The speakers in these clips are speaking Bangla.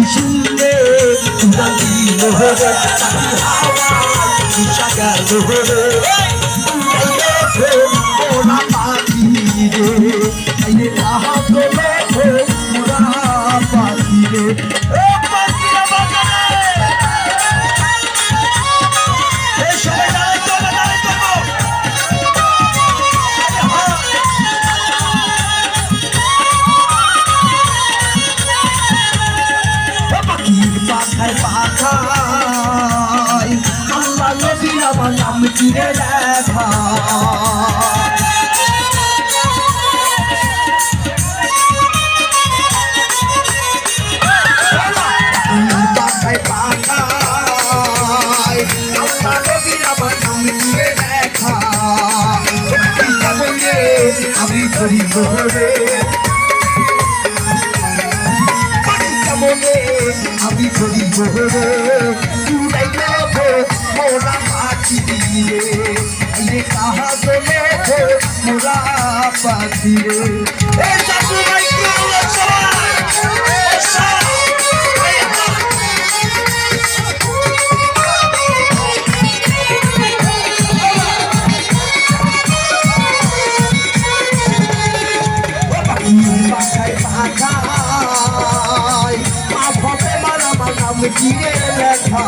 শিশুরে উড়াল দিল রে পাখি হাওয়া গেল রে নাম চিরে দেখা। আমি ধরি ধরে আমি করি বহরে মোরা পাখি রে ভাই। এই হা। পাখায় পাখায় মা ভবে মারা মানাম গিয়ে লেখা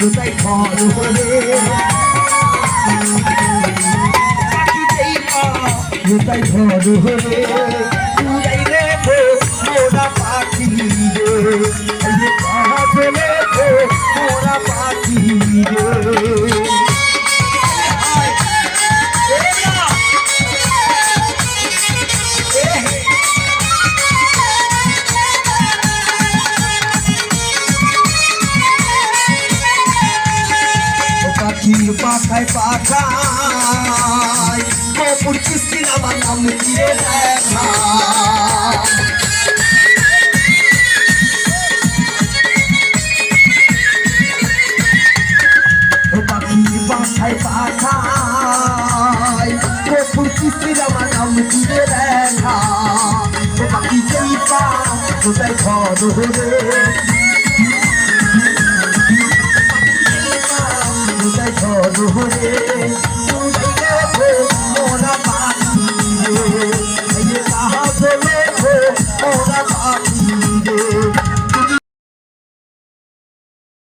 কোথায় ঘর হলে কোথায় ঘর হলে রে মোরা পাখি রে পাখায় পাখায় কপুর কিস্তি আমার নাম দিয়ে দেখা পাখায় পাখায় কপুর কিস্তি আমার নাম দিয়ে দেখা পাখি যেই ঘর মোরা